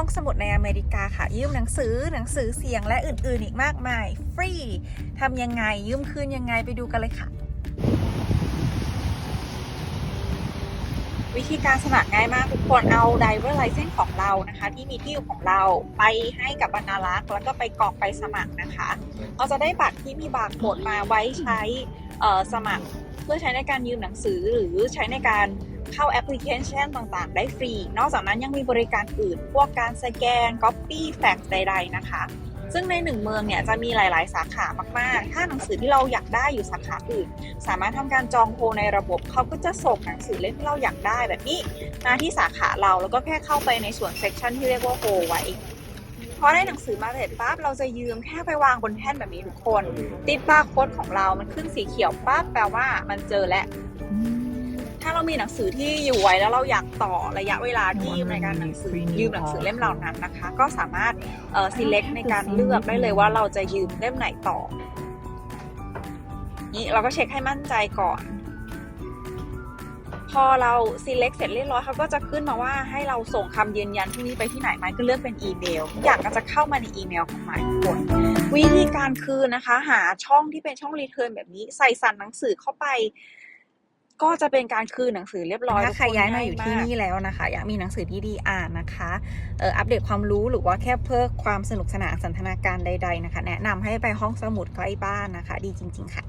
ห้องสมุดในอเมริกาค่ะ ยืมหนังสือหนังสือเสียงและอื่นๆอีกมากมาย ฟรีทำยังไงยืมคืนยังไงไปดูกันเลยค่ะ วิธีการสมัครง่ายมากทุกคนเอา driver license ของเรานะคะ ที่มีที่อยู่ของเราไปให้กับบรรณารักษ์แล้วก็ไปกรอกไปสมัครนะคะเราจะได้บัตรที่มีบาร์โค้ดมาไว้ใช้สมัคร พื่อใช้ในการยืมหนังสือหรือใช้ในการเข้าแอปพลิเคชันต่างๆ ได้ฟรี นอกจากนั้นยังมีบริการอื่น พวกการสแกน Copy Fax ใด ๆ นะคะ ซึ่งในหนึ่งเมืองเนี่ยจะมีหลาย ๆ สาขามากๆ ถ้าหนังสือที่เราอยากได้อยู่สาขาอื่น สามารถทำการจองโฮในระบบเขาก็จะส่งหนังสือเล่มที่เราอยากได้แบบนี้มาที่สาขาเราแล้วก็แค่เข้าไปในส่วนเซกชันที่เรียกว่าโฮไว้ พอได้หนังสือมาเสร็จปั๊บเราจะยืมแค่ไปวางบนแท่นแบบนี้ทุกคน ติดบาร์โค้ดของเรา มันขึ้นสีเขียวปั๊บแปลว่ามันเจอแล้วถ้าเรามีหนังสือที่อยู่ไว้แล้วเราอยากต่อระยะเวลาที่ยืมในการหนังสือยืมหนังสือเล่มเหล่านั้นนะคะ ก็สามารถเอ่อ select ในการเลือกได้เลยว่าเราจะยืมเล่มไหนต่อ นี่เราก็เช็คให้มั่นใจก่อน พอเรา select เสร็จเรียบร้อยเขาก็จะขึ้นมาว่าให้เราส่งคำยืนยันที่นี่ไปที่ไหนไม้ก็เลือกเป็นอีเมลทุกอย่างก็จะเข้ามาในอีเมลของไม้ทุกคนวิธีการคืนนะคะ หาช่องที่เป็นช่องรีเทิร์นแบบนี้ใส่สั่นหนังสือเข้าไป ก็จะเป็นการคืนหนังสือเรียบร้อยถ้าใครทุกนย้ายมาอยู่ที่ง่นี่แล้วนะคะ อยากมีหนังสือดีๆอ่านนะคะเอ่ออัปเดตความรู้หรือว่าแค่เพื่อความสนุกสนานสันทนาการใด ๆนะคะ แนะนำให้ไปห้องสมุดใกล้บ้านนะคะ ดีจริง ๆ ค่ะ